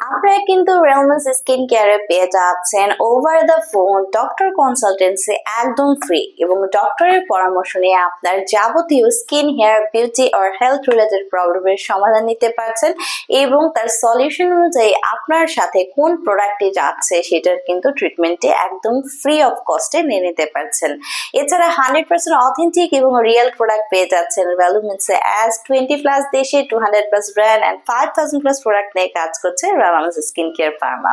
আপনারা কিন্তু রেলমেন্স স্কিন কেয়ারে পেয়ে যাচ্ছেন over the phone doctor consultancy একদম ফ্রি এবং ডক্টরের পরামর্শ নিয়ে আপনার যাবতীয় স্কিন হেয়ার বিউটি আর হেলথ রিলেটেড প্রবলেমের সমাধান নিতে পারছেন এবং তার সলিউশন অনুযায়ী আপনার সাথে কোন প্রোডাক্টটি যাচ্ছে সেটার কিন্তু ট্রিটমেন্টে একদম ফ্রি অফ কস্টে নিয়ে নিতে পারছেন। এছাড়া হান্ড্রেড পার্সেন্ট অথেন্টিক এবং রিয়েল প্রোডাক্ট পেয়ে যাচ্ছেন ভ্যালুমেন্সে অ্যাজ টোয়েন্টি প্লাস দেশে two hundred plus brand and five thousand plus product নিয়ে কাজ করছে Ramanuj skin care pharma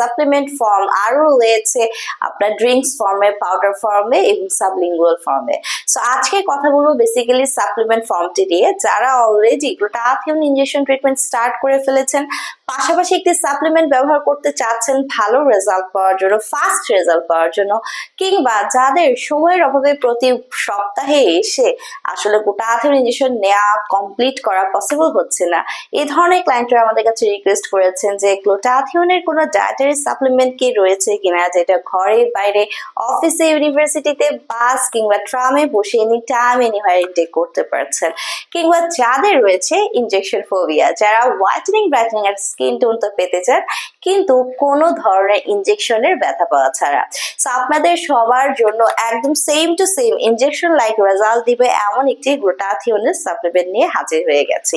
supplement form আরও রয়েছে আপনার ড্রিঙ্কস ফর্মে পাউডার ফর্মে এবং সাবলিঙ্গুয়াল ফর্মে সো আজকে কথা বলব বেসিক্যালি সাপ্লিমেন্ট ফর্মটি দিয়ে। যারা already glutathione injection treatment start করে ফেলেছেন, পাশাপাশি একটি সাপ্লিমেন্ট ব্যবহার করতে চাচ্ছেন, ভালো রেজাল্ট পাওয়ার জন্য ফাস্ট রেজাল্ট পাওয়ার জন্য কিংবা যাদের সময়ের অভাবে প্রতি সপ্তাহে এসে আসলে গ্লুটাথিয়ন ইনজেকশন নেওয়া কমপ্লিট করা পসিবল হচ্ছে না। এই ধরনের ক্লায়েন্টরা আমাদের কাছে রিকোয়েস্ট করেছেন যে গ্লুটাথিয়নের কোনো ডায়েটারি সাপ্লিমেন্ট কি রয়েছে কিনা যেটা ঘরে বাইরে অফিসে ইউনিভার্সিটিতে বাস কিংবা ট্রামে বসে এনি টাইম এনিহার ইনটেক করতে পারছেন? কিংবা যাদের রয়েছে ইনজেকশন ফোবিয়া যারা হোয়াইটেনিং ব্রাইটেনিং আর স্কিন টোন তো পেতে চান, কিন্তু কোনো ধরনের ইনজেকশনের ব্যথা পাওয়া ছাড়া। সো আপনাদের সবার জন্য একদম same to same injection like result দিবে এমন একটি গ্লুটাথিওনের সাপ্লিমেন্ট নিয়ে হাজির হয়ে গেছে।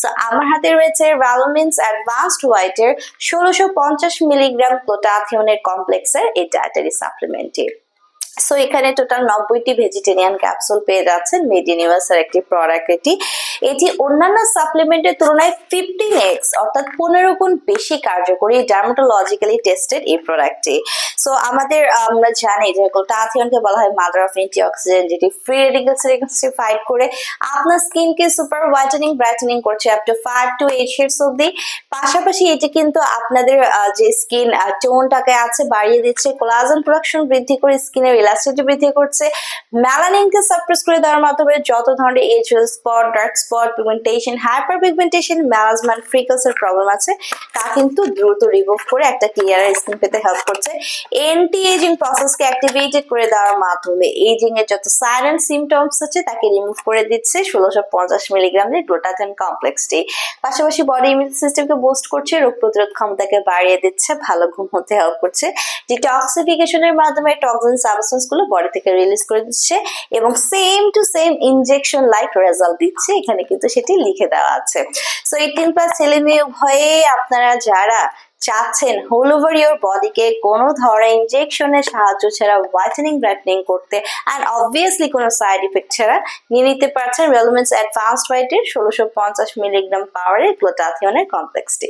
সো আমার হাতে রয়েছে ভ্যালোমিন্স অ্যাডভান্সড হোয়াইটের ষোলোশো পঞ্চাশ মিলিগ্রাম গ্লুটাথিওনের কমপ্লেক্সের এই ডায়েটারি সাপ্লিমেন্টটি সো এখানে টোটাল নব্বইটি ভেজিটেরিয়ান ক্যাপসুল পেয়ে যাচ্ছেন। মেড ইউনিভার্সের একটি প্রোডাক্ট এটি। এটি অন্যান্য সাপ্লিমেন্টের তুলনায় ফিফটিন এক্স অর্থাৎ পনেরো গুণ বেশি কার্যকরী ডার্মাটোলজিক্যালি টেস্টেড এই প্রোডাক্টটি সো আমাদের, আমরা জানি যে গ্লুটাথিয়নকে বলা হয় মাদার অফ অ্যান্টিঅক্সিডেন্ট যেটি ফ্রি রেডিকেলস এগেন্স্টে ফাইট করে। আপনার স্কিনকে সুপার হোয়াইটেনিং ব্রাইটেনিং করছে up to five to eight shades অব্দি পাশাপাশি এটি কিন্তু আপনাদের যে স্কিন টোনটাকে আছে, বাড়িয়ে দিচ্ছে। কোলাজেন প্রোডাকশন বৃদ্ধি করে স্কিনের বৃদ্ধি করছে। ম্যালানিনকে সাপ্রেস করে দেওয়ার মাধ্যমে যত ধরনের spot dark spot pigmentation hyper pigmentation ম্যালাজমান freckles এর প্রবলেম আছে, তা কিন্তু দ্রুত রিমুভ করে একটা ক্লিয়ার স্কিন পেতে হেল্প করছে। এন্টি এজিং প্রসেসকে অ্যাক্টিভেটেড করে দেওয়ার মাধ্যমে এজিং এর যত সাইলেন্ট সিমটমস আছে, তাকে রিমুভ করে দিচ্ছে ষোলোশো পঞ্চাশ মিলিগ্রামের গ্লুটাথিয়ন কমপ্লেক্সটি পাশাপাশি বডি ইমিউন সিস্টেমকে বুস্ট করছে, রোগ প্রতিরোধ ক্ষমতাকে বাড়িয়ে দিচ্ছে, ভালো ঘুম হতে হেল্প করছে। ডিটক্সিফিকেশনের মাধ্যমে টক্সিন গুলো বডি থেকে রিলিজ করে দিচ্ছে এবং same to same injection like result দিচ্ছে। এখানে কিন্তু সেটি লিখে দেওয়া আছে। সো এইটিন প্লাস ছেলে উভয়ে আপনারা যারা চাচ্ছেন হোল ওভার ইউর বডিকে কোনো ধরনের ইনজেকশনের সাহায্য ছাড়া হোয়াইটেনিং ব্রাইটনিং করতে অ্যান্ড অবভিয়াসলি কোনো সাইড ইফেক্ট ছাড়া নিয়ে নিতে পারছেন। রেলমেন্টস অ্যাডভান্সড হোয়াইটের ষোলোশো পঞ্চাশ মিলিগ্রাম পাওয়ারের গ্লোটাথিয়নের কমপ্লেক্সটি